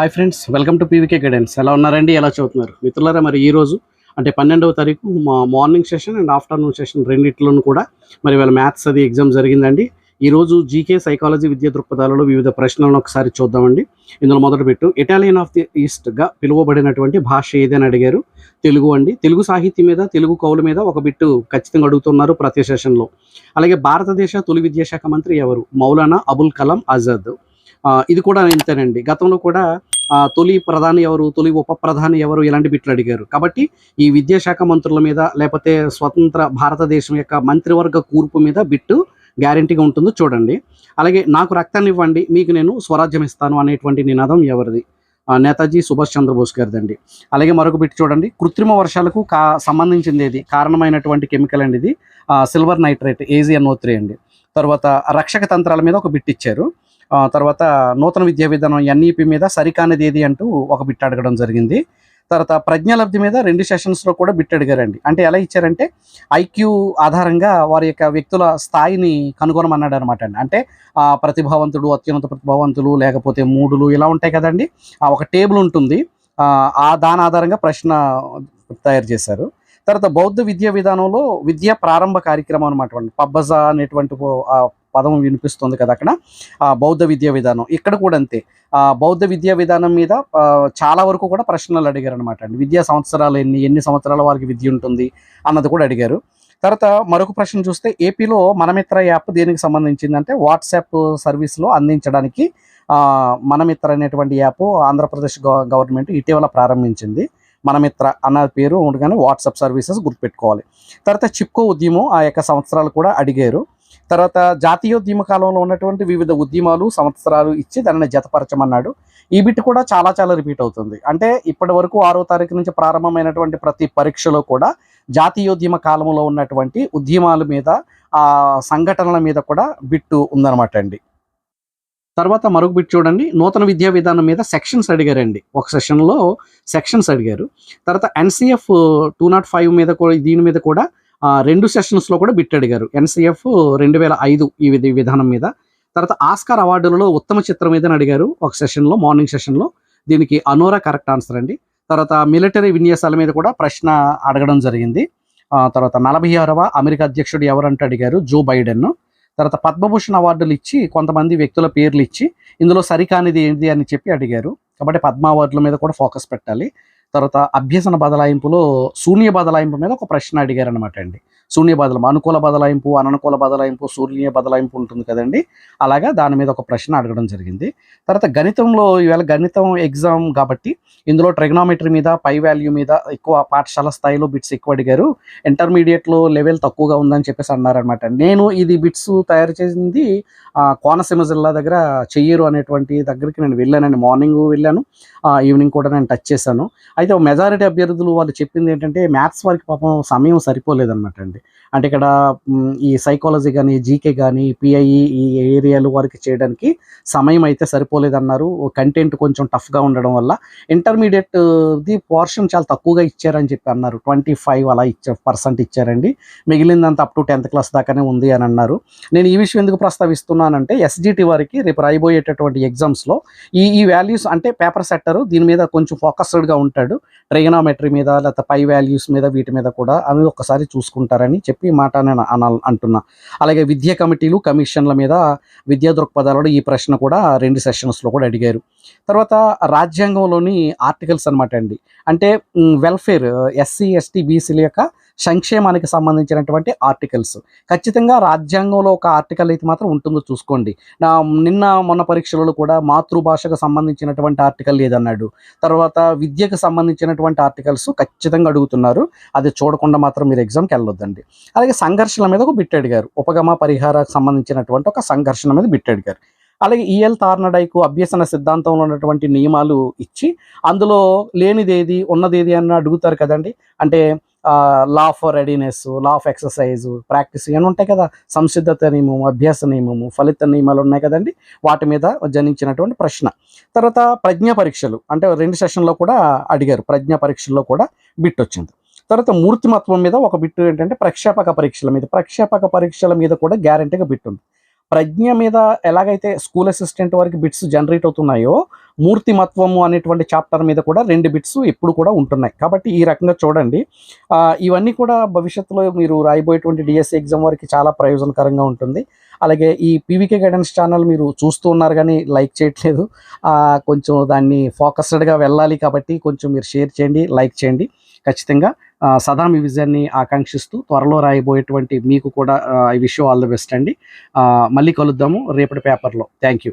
Hi friends welcome to PVK guidance ఎలా ఉన్నారండి? ఎలా చదువుతున్నారు? మిత్రులారా మరి ఈరోజు అంటే పన్నెండవ తారీఖు మా morning session and afternoon session రెండిట్లోనూ కూడా మరి వాళ్ళ మ్యాథ్స్ అది ఎగ్జామ్ జరిగిందండి. ఈ రోజు జీకే సైకాలజీ విద్యా దృక్పథాలలో వివిధ ప్రశ్నలను ఒకసారి చూద్దామండి. ఇందులో మొదట పెట్టు. ఇటాలియన్ ఆఫ్ ది ఈస్ట్గా పిలువబడినటువంటి భాష ఏదని అడిగారు? తెలుగు అండి. తెలుగు సాహిత్యం మీద తెలుగు కవుల మీద ఒక బిట్టు ఖచ్చితంగా అడుగుతున్నారు ప్రతి సెషన్లో అలాగే భారతదేశ తొలి విద్యాశాఖ మంత్రి ఎవరు? మౌలానా అబుల్ కలాం ఆజాద్. ఇది కూడా ఇంతేనండి. గతంలో కూడా తొలి ప్రధాని ఎవరు తొలి ఉప ప్రధాని ఎవరు ఇలాంటి బిట్లు అడిగారు. కాబట్టి ఈ విద్యాశాఖ మంత్రుల మీద లేకపోతే స్వతంత్ర భారతదేశం యొక్క మంత్రివర్గ కూర్పు మీద బిట్టు గ్యారంటీగా ఉంటుందో చూడండి. అలాగే నాకు రక్తాన్ని ఇవ్వండి మీకు నేను స్వరాజ్యం ఇస్తాను అనేటువంటి నినాదం ఎవరిది? నేతాజీ సుభాష్ చంద్రబోస్ గారిదండి. అలాగే మరొక బిట్ చూడండి. కృత్రిమ వర్షాలకు కా సంబంధించింది ఏది? కారణమైనటువంటి కెమికల్ అండి ఇది. Silver nitrate A G N O three అండి. తర్వాత రక్షక తంత్రాల మీద ఒక బిట్ ఇచ్చారు. తర్వాత నూతన విద్యా విధానం ఎన్ఈపి మీద సరికానిది ఏది అంటూ ఒక బిట్ అడగడం జరిగింది. తర్వాత ప్రజ్ఞాలబ్ధి మీద రెండు సెషన్స్లో కూడా బిట్ అడిగారండి. అంటే ఎలా ఇచ్చారంటే ఐక్యూ ఆధారంగా వారి యొక్క వ్యక్తుల స్థాయిని కనుగొనమన్నాడు అనమాట అండి అంటే ప్రతిభావంతుడు అత్యున్నత ప్రతిభావంతులు లేకపోతే మూడులు ఇలా ఉంటాయి కదండి. ఒక టేబుల్ ఉంటుంది. ఆ, దాని ఆధారంగా ప్రశ్న తయారు చేశారు. తర్వాత బౌద్ధ విద్యా విధానంలో విద్యా ప్రారంభ కార్యక్రమం అనమాట పబ్బజా పబ్బజ అనేటువంటి పదం వినిపిస్తుంది కదా అక్కడ. బౌద్ధ విద్యా విధానం. ఇక్కడ కూడా అంతే. బౌద్ధ విద్యా విధానం మీద చాలా వరకు కూడా ప్రశ్నలు అడిగారు అనమాట అండి. విద్యా సంవత్సరాలు ఎన్ని ఎన్ని సంవత్సరాల వారికి విద్య ఉంటుంది అన్నది కూడా అడిగారు. తర్వాత మరొక ప్రశ్న చూస్తే ఏపీలో మనమిత్ర యాప్ దేనికి సంబంధించింది అంటే వాట్సాప్ సర్వీస్లో అందించడానికి మనమిత్ర అనేటువంటి యాప్ ఆంధ్రప్రదేశ్ గవ- గవర్నమెంట్ ఇటీవల ప్రారంభించింది. మనమిత్ర అన్న పేరు ఉండగానే వాట్సాప్ సర్వీసెస్ గుర్తుపెట్టుకోవాలి. తర్వాత చిప్కో ఉద్యమం ఆ యొక్క సంవత్సరాలు కూడా అడిగారు. తర్వాత జాతీయోద్యమ కాలంలో ఉన్నటువంటి వివిధ ఉద్యమాలు సంవత్సరాలు ఇచ్చి దానిని జతపరచమన్నాడు. ఈ బిట్ కూడా చాలా చాలా రిపీట్ అవుతుంది. అంటే ఇప్పటి వరకు ఆరో తారీఖు నుంచి ప్రారంభమైనటువంటి ప్రతి పరీక్షలో కూడా జాతీయోద్యమ కాలంలో ఉన్నటువంటి ఉద్యమాల మీద ఆ సంఘటనల మీద కూడా బిట్టు ఉందన్నమాట అండి. తర్వాత మరొక బిట్ చూడండి. నూతన విద్యా విధానం మీద సెక్షన్స్ అడిగారండి. ఒక సెషన్లో సెక్షన్స్ అడిగారు. తర్వాత ఎన్సిఎఫ్ టూ నాట్ ఫైవ్ మీద కూడా దీని మీద కూడా రెండు సెషన్స్లో కూడా బిట్ అడిగారు. ఎన్సిఎఫ్ రెండు వేల ఐదు ఈ విధి విధానం మీద. తర్వాత ఆస్కార్ అవార్డులలో ఉత్తమ చిత్రం ఏదని అడిగారు. ఒక సెషన్లో మార్నింగ్ సెషన్లో దీనికి అనోరా కరెక్ట్ ఆన్సర్ అండి. తర్వాత మిలిటరీ విన్యాసాల మీద కూడా ప్రశ్న అడగడం జరిగింది. తర్వాత నలభై ఆరవ అమెరికా అధ్యక్షుడు ఎవరంటే అడిగారు. Joe Biden. తర్వాత పద్మభూషణ్ అవార్డులు ఇచ్చి కొంతమంది వ్యక్తుల పేర్లు ఇచ్చి ఇందులో సరికానిది ఏంటి అని చెప్పి అడిగారు. కాబట్టి పద్మ అవార్డుల మీద కూడా ఫోకస్ పెట్టాలి. తర్వాత అభ్యసన బదలాయింపులో శూన్య బదలాయింపు మీద ఒక ప్రశ్న అడిగారనమాట అండి. శూన్య బదలం అనుకూల బదలాయింపు అననుకూల బదలాయింపు శూన్య బదలాయింపు ఉంటుంది కదండి. అలాగా దాని మీద ఒక ప్రశ్న అడగడం జరిగింది. తర్వాత గణితంలో ఈవేళ గణితం ఎగ్జామ్ కాబట్టి ఇందులో ట్రిగ్నామెట్రీ మీద పై వాల్యూ మీద ఎక్కువ పాఠశాల స్థాయిలో బిట్స్ ఎక్కువ అడిగారు. ఇంటర్మీడియట్లో లెవెల్ తక్కువగా ఉందని చెప్పేసి అన్నారనమాట నేను ఇది బిట్స్ తయారు చేసింది కోనసీమ జిల్లా దగ్గర చెయ్యరు అనేటువంటి దగ్గరికి నేను వెళ్ళానండి. మార్నింగ్ వెళ్ళాను ఆ, ఈవినింగ్ కూడా నేను టచ్ చేశాను. అయితే మెజారిటీ అభ్యర్థులు వాళ్ళు చెప్పింది ఏంటంటే మ్యాథ్స్ వారికి పాపం సమయం సరిపోలేదన్నమాట అండి. అంటే ఇక్కడ ఈ సైకాలజీ కానీ జీకే కానీ పిఐఈ ఈ ఏరియాలు వారికి చేయడానికి సమయం అయితే సరిపోలేదన్నారు. కంటెంట్ కొంచెం టఫ్గా ఉండడం వల్ల ఇంటర్మీడియట్ ది పోర్షన్ చాలా తక్కువగా ఇచ్చారని చెప్పి అన్నారు. ట్వంటీ ఫైవ్ అలా ఇచ్చా పర్సెంట్ ఇచ్చారండి. మిగిలిందంతా అప్ టు టెన్త్ క్లాస్ దాకానే ఉంది అని అన్నారు. నేను ఈ విషయం ఎందుకు ప్రస్తావిస్తున్నానంటే ఎస్జిటి వారికి రేపు రాయబోయేటటువంటి ఎగ్జామ్స్లో ఈ ఈ వాల్యూస్ అంటే పేపర్ సెట్టర్ దీని మీద కొంచెం ఫోకస్డ్గా ఉంటాడు. ట్రైగనామెట్రీ మీద లేకపోతే పై వాల్యూస్ మీద వీటి మీద కూడా అవి ఒకసారి చూసుకుంటారని అని చెప్పి మాట నేను అనాల అంటున్నా. అలాగే విద్యా కమిటీలు కమిషన్ల మీద విద్యా దృక్పథాలలో ఈ ప్రశ్న కూడా రెండు సెషన్స్లో కూడా అడిగారు. తర్వాత రాజ్యాంగంలోని ఆర్టికల్స్ అనమాట అండి. అంటే వెల్ఫేర్ ఎస్సీ ఎస్టీ బీసీల యొక్క సంక్షేమానికి సంబంధించినటువంటి ఆర్టికల్స్. ఖచ్చితంగా రాజ్యాంగంలో ఒక ఆర్టికల్ అయితే మాత్రం ఉంటుందో చూసుకోండి. నా నిన్న మొన్న పరీక్షలలో కూడా మాతృభాషకు సంబంధించినటువంటి ఆర్టికల్ లేదన్నాడు. తర్వాత విద్యకు సంబంధించినటువంటి ఆర్టికల్స్ ఖచ్చితంగా అడుగుతున్నారు. అది చూడకుండా మాత్రం మీరు ఎగ్జామ్కి వెళ్ళొద్దండి. అలాగే సంఘర్షణ మీద ఒక బిట్ అడిగారు ఉపగమ పరిహారకు సంబంధించినటువంటి ఒక సంఘర్షణ మీద బిట్ అడిగారు అలాగే ఈఎల్ తార్నడైకు అభ్యసన సిద్ధాంతంలో ఉన్నటువంటి నియమాలు ఇచ్చి అందులో లేనిదేది ఉన్నదేది అని అడుగుతారు కదండి. అంటే law of readiness law of exercise practice ఇవన్నీ ఉంటాయి కదా. సంసిద్ధత నియమము అభ్యాస నియమము ఫలిత నియమాలు ఉన్నాయి కదండి. వాటి మీద జనించినటువంటి ప్రశ్న. తర్వాత ప్రజ్ఞా పరీక్షలు. అంటే రెండు సెషన్లో కూడా అడిగారు. ప్రజ్ఞా పరీక్షల్లో కూడా బిట్ వచ్చింది. తర్వాత మూర్తిమత్వం మీద ఒక బిట్ ఏంటంటే ప్రక్షేపక పరీక్షల మీద. ప్రక్షేపక పరీక్షల మీద కూడా గ్యారంటీగా బిట్ ఉంది. ప్రజ్ఞ మీద ఎలాగైతే స్కూల్ అసిస్టెంట్ వరకు బిట్స్ జనరేట్ అవుతున్నాయో మూర్తిమత్వము అనేటువంటి చాప్టర్ మీద కూడా రెండు బిట్స్ ఎప్పుడు కూడా ఉంటున్నాయి. కాబట్టి ఈ రకంగా చూడండి. ఇవన్నీ కూడా భవిష్యత్తులో మీరు రాయబోయేటువంటి డిఎస్సి ఎగ్జామ్ వారికి చాలా ప్రయోజనకరంగా ఉంటుంది. అలాగే ఈ పీవీకే గైడెన్స్ ఛానల్ మీరు చూస్తూ ఉన్నారు కానీ లైక్ చేయట్లేదు. కొంచెం దాన్ని ఫోకస్డ్గా వెళ్ళాలి కాబట్టి కొంచెం మీరు షేర్ చేయండి లైక్ చేయండి. ఖచ్చితంగా సదా మీ విజయాన్ని ఆకాంక్షిస్తూ త్వరలో రాయబోయేటువంటి మీకు కూడా I wish all the best అండి. మళ్ళీ కలుద్దాము రేపటి పేపర్లో. Thank you.